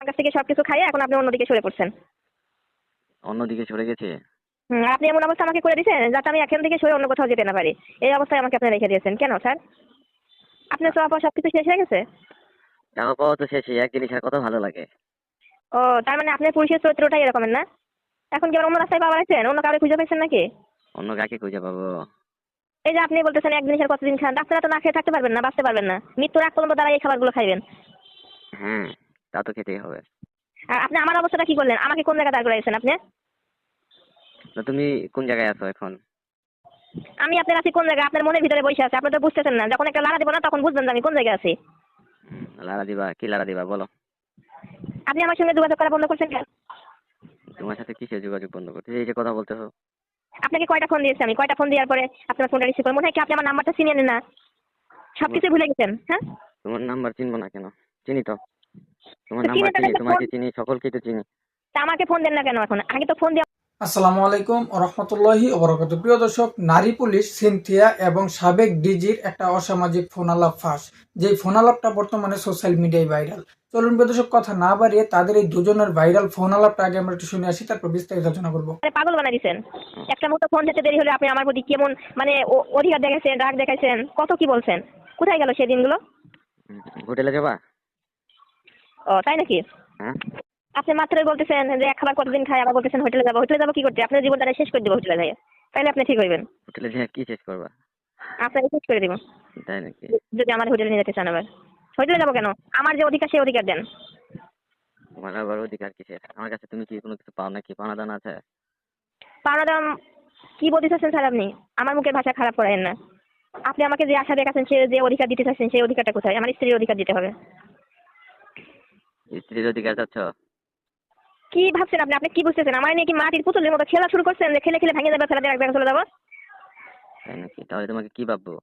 কাছ থেকে সবকিছু খাইয়ে এখন আপনি অন্যদিকে সরে পড়ছেন। অন্যদিকে সরে গেছে? হুম, আপনি এমন অবস্থা আমাকে করে দিয়েছেন যাতে আমি এখান থেকে সরে অন্য কোথাও যেতে না পারি। এই অবস্থায় আমাকে আপনি রেখে দিয়েছেন। কেন স্যার? আপনার সব সব কিছু শেষ হয়ে গেছে? টাকা পাওয়া তো শেষই এক জিনিসের কথা ভালো লাগে। ও তার মানে আপনার পুরুষের চরিত্রটাই এরকমের না? এখন কি অন্য রাস্তায় পাওয়া আছেন অন্য কাউকে খুঁজে পেয়েছেন নাকি? অন্য কাকে খুঁজে পাবো? এই যে আপনি বলতেছেন এক জিনিসের কতদিন খান ডাক্তাররা তো না খেয়ে থাকতে পারবেন না বাঁচতে পারবেন না। মৃত্যুর আগ পর্যন্ত তারা এই খাবারগুলো খাইবেন। হ্যাঁ। তা তো খেতেই হবে। আর আপনি আমার অবস্থাটা কি করলেন আমাকে কোন জায়গায় দাঁড় করাইছেন আপনি? তো তুমি কোন জায়গায় আছো এখন? আমি আপনার আছি কোন জায়গায় আপনার মনের ভিতরে বসে আছে আপনি তো বুঝতেছেন না। যখন একটা লাড়া দিব না তখন বুঝবেন যে আমি কোন জায়গায় আছি। লাড়া দিবা? কি লাড়া দিবা? বলো। আপনি আমার সঙ্গে যোগাযোগ করা বন্ধ করছেন কেন? তোমার সাথে কিসে যোগাযোগ বন্ধ করতে? এই যে কথা বলতেছো। আপনাকে কয়টা ফোন দিয়েছি আমি? কয়টা ফোন দেওয়ার পরে আপনার ফোনটা রিসিভ করেন মনে হয় কি আপনি আমার নাম্বারটা চিনিয়ে নেন না। সব কিছু ভুলে গেছেন হ্যাঁ? তোমার নাম্বার চিনবো না কেন? চিনি তো। তোমার নাম্বার চিনি তোমাকে চিনি সকলকে তো চিনি। তা আমাকে ফোন দেন না কেন এখন? আগে তো ফোন দিয়ে আসসালামু আলাইকুম রহমতুল্লাহি ওবরাকাত প্রিয় দর্শক নারী পুলিশ সিনথিয়া এবং সাবেক ডিজির একটা অসামাজিক ফোনালাপ ফাঁস। যেই ফোনালাপটা বর্তমানে সোশ্যাল মিডিয়ায় ভাইরাল। চলুন প্রিয় দর্শক কথা না বাড়িয়ে তাদের এই দুজনের ভাইরাল ফোনালাপটা আগে আমরা একটু শুনে আসি তারপর বিস্তারিত আলোচনা করব। পাগল বানাই দিচ্ছেন একটা মতো ফোন যেতে দেরি হলে আপনি আমার প্রতি কেমন মানে অধিকার দেখাইছেন রাগ দেখাইছেন কত কি বলছেন? কোথায় গেল সেই দিনগুলো? হোটেলে যাবা? ও তাই নাকি? হ্যাঁ। আপনি মাত্রই বলতেছেন যে এক খাবার কতদিন খাই আবার বলতেছেন হোটেলে যাব হোটেলে যাব কি করতে? আপনার জীবনটা শেষ করে দেবো হোটেলে যাই তাইলে আপনি ঠিক হইবেন। হোটেলে যেয়ে কি শেষ করবা? আপনাকে শেষ করে দেবো। তাই নাকি? যদি আমার হোটেলে নিয়ে যেতে চান আবার। হোটেলে যাব কেন? আমার যে অধিকার সেই অধিকার দেন। তোমার আবার অধিকার কিসের? আমার কাছে তুমি কি কোনো কিছু পাও নাকি? পাওনা দানা আছে? পাওনা দাম কি বলতে চাচ্ছেন স্যার আপনি? আমার মুখের ভাষা খারাপ করেন না। আপনি আমাকে যে আশা দেখাচ্ছেন সে যে অধিকার দিতে চাচ্ছেন সেই অধিকারটা কোথায়? আমার স্ত্রীর অধিকার দিতে হবে। স্ত্রীর অধিকার চাচ্ছ? কি ভাবছেন আপনি? আপনি কি বুঝতেছেন? আমার নিয়ে কি মাটির পুতুলের মতো খেলা শুরু করছেন? যে খেলে খেলে ভেঙে যাবে ফেলা দিয়ে এক জায়গায় চলে যাব? তাই নাকি? তাহলে তোমাকে কি ভাববো?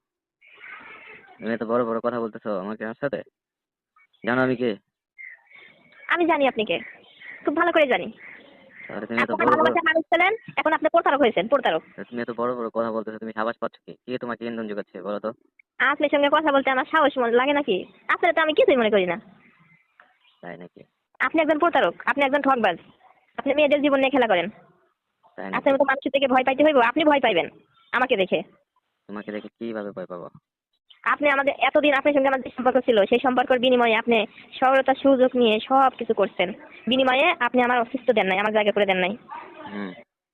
তুমি এত বড় বড় কথা বলতেছো আমাকে আমার সাথে? জানো আমি কে? আমি জানি আপনি কে। খুব ভালো করে জানি। এখন আপনি প্রতারক হয়েছেন প্রতারক। তুমি এত বড় বড় কথা বলতেছো তুমি সাবাস পাচ্ছ কি? কে তোমাকে ইন্ধন যোগাচ্ছে বলো তো? আপনার সঙ্গে কথা বলতে আমার সাহস মনে লাগে নাকি? আপনার তো আমি কিছুই মনে করি না। তাই নাকি? আপনি একজন প্রতারক আপনি একজন ঠকবাজ। আপনি মেয়েদের জীবন নিয়ে খেলা করেন। আপনার মতো মানুষের থেকে ভয় পাইতে হইব আপনি ভয় পাইবেন আমাকে দেখে। তোমাকে দেখে কীভাবে ভয় পাবো? আপনি আমাদের এতদিন আপনার সঙ্গে আমাদের সম্পর্ক ছিল সেই সম্পর্কের বিনিময়ে আপনি সরলতার সুযোগ নিয়ে সব কিছু করছেন। বিনিময়ে আপনি আমার দেন নাই আমার জায়গা করে দেন নাই।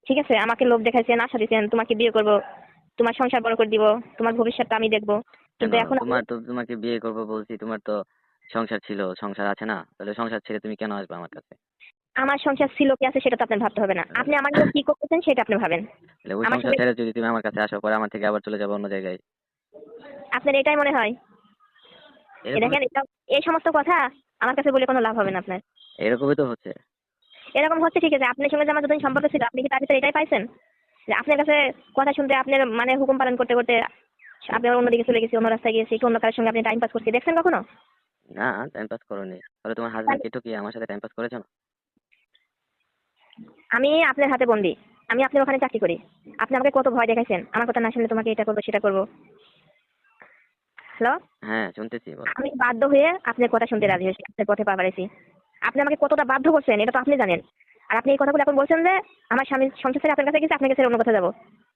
ঠিক আছে আমাকে লোভ দেখাইছেন আশা দিচ্ছেন তোমাকে বিয়ে করব তোমার সংসার বড় করে দিব তোমার ভবিষ্যৎটা আমি দেখব। কিন্তু এখন তোমার তো তোমাকে বিয়ে করব বলছি তোমার তো সংসার ছিল সংসার আছে না? তাহলে সংসার ছেড়ে তুমি কেন আসবে আমার কাছে? আমার সংসার ছিল কি আছে সেটা তো আপনার ভাবতে হবে না। আপনি আমার কি করতেছেন সেটা আপনি ভাবেন। তাহলে ওই আমার সংসার ছেড়ে যদি তুমি আমার কাছে আসো পরে আমার থেকে আবার চলে যাব অন্য জায়গায়। আপনার এটাই মনে হয়? এ এরকম দেখেন এটা এই সমস্ত কথা আমার কাছে বলে কোনো লাভ হবে না আপনার। এরকমই তো হচ্ছে। এরকম হচ্ছে ঠিক আছে। আপনার সঙ্গে যে আমার যতদিন সম্পর্ক ছিল আপনি কি তার ভিতরে এটাই পাইছেন? যে আপনার কাছে কথা শুনতে আপনার মানে হুকুম পালন করতে করতে আপনি আবার অন্যদিকে চলে গেছি অন্য রাস্তায় গিয়েছি কি অন্য কারোর সঙ্গে আপনি টাইম পাস করছি দেখছেন কখনো? না টাইম পাস করোনি। তাহলে তোমার হাজবেন্ড হাজবেন্ডকে ঠকিয়ে আমার সাথে টাইম পাস করেছ? না আমি আপনার হাতে বন্দি। আমি আপনার ওখানে চাকরি করি। আপনি আমাকে কত ভয় দেখাইছেন? আমার কথা না শুনলে তোমাকে এটা করব সেটা করব। হ্যালো? হ্যাঁ শুনতেছি আমি বাধ্য হয়ে আপনার কথা শুনতে রাজি হয়েছি আপনার পথে পা বাড়াইছি। আপনি আমাকে কতটা বাধ্য করছেন এটা তো আপনি জানেন। আর আপনি এই কথাগুলো এখন বলছেন যে আমার স্বামী সংসার ছেড়ে আপনার কাছে গেছে আপনার কাছে অন্য কথা যাব।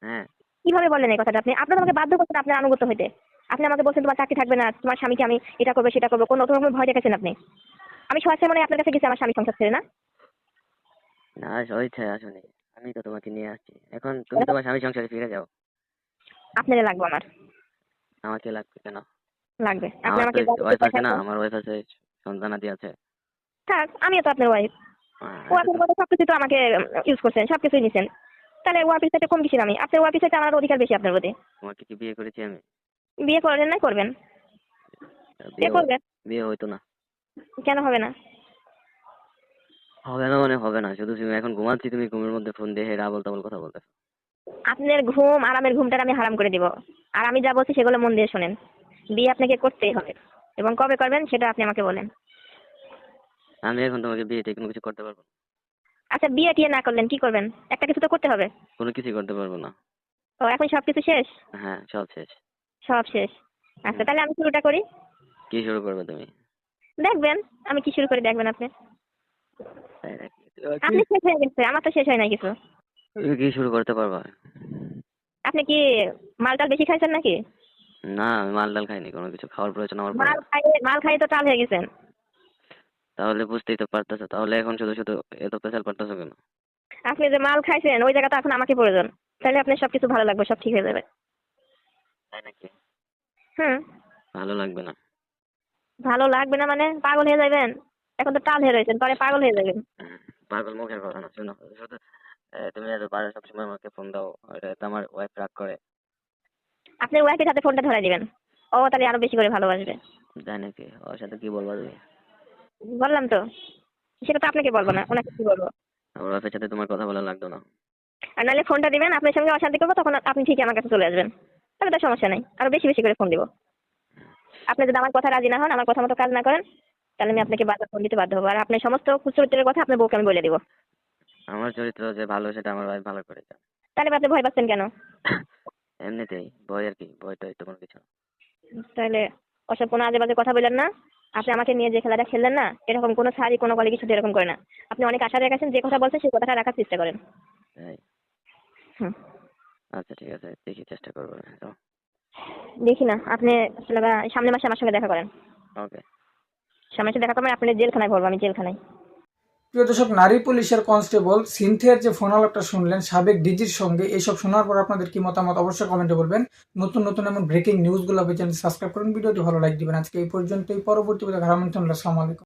হ্যাঁ। কীভাবে বলেন এই কথাটা? আপনি আপনার আমাকে বাধ্য করছেন আপনার আনুগত্য হইতে। আপনি আমাকে বলছেন তোমার চাকরি থাকবে না তোমার স্বামীকে আমি এটা করব সেটা করব। কোনো রকম ভয় দেখাচ্ছেন আপনি? আমি সহজে মনে আপনার কাছে গেছি আমার স্বামী সংসার ছেড়ে না? না হয়েছে আসুনি আমি তো তোমাকে নিয়ে আসছি। এখন তুমি তোমার স্বামী সংসারে ফিরে যাও। আপনারে লাগবে আমার। আমাকে লাগবে কেন? লাগবে। আপনি আমাকে ওয়াইফ আছে না আমার ওয়াইফ আছে সন্তানাদি আছে। থাক আমিও তো আপনার ওয়াইফ হ্যাঁ, ও আপনার কথা সবকিছু তো আমাকে ইউজ করছেন সবকিছুই নিছেন। তাহলে ও অফিস থেকে কম কিসের আমি। আপনার অফিস থেকে আমার অধিকার বেশি আপনার প্রতি। তোমাকে কি বিয়ে করেছি আমি? বিয়ে করবেন না করবেন। বিয়ে করবেন বিয়ে হইতো না। কেন হবে না? হবে না মানে হবে না। শুধু তুমি এখন ঘুমাচ্ছি তুমি ঘুমের মধ্যে ফোন দিয়ে হেরা আবল তাবল কথা বলতেছো। আপনার ঘুম আরামের ঘুমটা আমি হারাম করে দিব। আর আমি যা বলছি সেগুলো মন দিয়ে শোনেন। বিয়ে আপনাকে করতেই হবে। এবং কবে করবেন সেটা আপনি আমাকে বলেন। আমি এখন তোমাকে বিয়েতে কোনো কিছু করতে পারব না। আচ্ছা বিয়ে টিয়ে না করলেন কি করবেন? একটা কিছু তো করতে হবে। কোনো কিছু করতে পারব না। ও এখন সব কিছু শেষ? হ্যাঁ সব শেষ। সব শেষ। আচ্ছা তাহলে আমি শুরুটা করি। কি শুরু করবে তুমি? দেখবেন আমি কি শুরু করি দেখবেন আপনি। তুমি আপনি শেষ হয়ে গেছে আমার তো শেষ হয় নাই কিছু। তুমি কি শুরু করতে পারবা? আপনি কি মালটাল বেশি খাইছেন নাকি? না আমি মাল ডাল খাইনি কোনো কিছু। খাওয়ার প্রয়োজন আমার মাল খাই মাল খাই তো টাল হয়ে গেছেন। তাহলে বুঝতেই তো পারতেছো। তাহলে এখন শুধু শুধু এত পেশাল পারতেছো কেন? আপনি যে মাল খাইছেন ওই জায়গাটা এখন আমাকে প্রয়োজন। তাহলে আপনার সবকিছু ভালো লাগবে সব ঠিক হয়ে যাবে। তাই নাকি? হুম। ভালো লাগবে না। ভালো লাগবে না মানে পাগল হয়ে যাবেন? এখন তো টাল হয়ে রয়েছেন পরে পাগল হয়ে যাবেন। পাগল মুখের কথা না শুনো শুধু তুমি এত বারে সবসময় আমাকে ফোন দাও এটা তো আমার ওয়াইফ রাগ করে। আপনি ওয়াইফের সাথে ফোনটা ধরাই দিবেন। ও তাহলে আরও বেশি করে ভালোবাসবে। তাই নাকি? ওর সাথে কি বলব তুমি? বললাম তো। সেটা তো আপনাকে বলব না ওনাকে কি বলব? ওয়াইফের সাথে তোমার কথা বলা লাগতো না। আর নাহলে ফোনটা দিবেন আপনার সঙ্গে অশান্তি করব তখন আপনি ঠিকই আমার কাছে চলে আসবেন। তাহলে তো সমস্যা নেই আরও বেশি বেশি করে ফোন দিব। আপনি যদি আমার কথা রাজি না হন আমার কথা মতো কাজ না করেন তাহলে আমি আপনাকে বারবার ফোন দিতে বাধ্য হব। আর আপনার সমস্ত চরিত্রের কথা আপনার বউকে আমি বলে দিব। আমার চরিত্র যে ভালো সেটা আমার ওয়াইফ ভালো করে জানে। তাহলে আপনি ভয় পাচ্ছেন কেন? এমনিতেই ভয় আর কি ভয় তো কোনো কিছু। তাহলে ওসব কোনো আজে বাজে কথা বললেন না। আপনি আমাকে নিয়ে যে খেলাটা খেললেন না এরকম কোনো সারি কোনো কলে কিছু এরকম করে না। আপনি অনেক আশা রেখেছেন যে কথা বলছেন সেই কথাটা রাখার চেষ্টা করেন। হুম। আচ্ছা ঠিক আছে দেখি চেষ্টা করব দেখি না আপনি সামনে সামনের মাসে আমার সঙ্গে দেখা করেন। ওকে। সামনে মাসে দেখা করবেন আপনি জেলখানায় ভরবো আমি জেলখানায়। প্রিয় দর্শক, নারী পুলিশের কনস্টেবল সিনথিয়ার যে ফোন আলাপটা শুনলেন, সাবেক ডিজির সঙ্গে এইসব শোনার পর আপনাদের কি মতামত অবশ্যই কমেন্টে বলবেন। নতুন নতুন এমন ব্রেকিং নিউজগুলো পেয়ে চ্যানেল সাবস্ক্রাইব করুন, ভিডিওটি ভালো লাইক দিবেন। আজকে এই পর্যন্তই, পরবর্তী ঘাড়া আসসালামু আলাইকুম।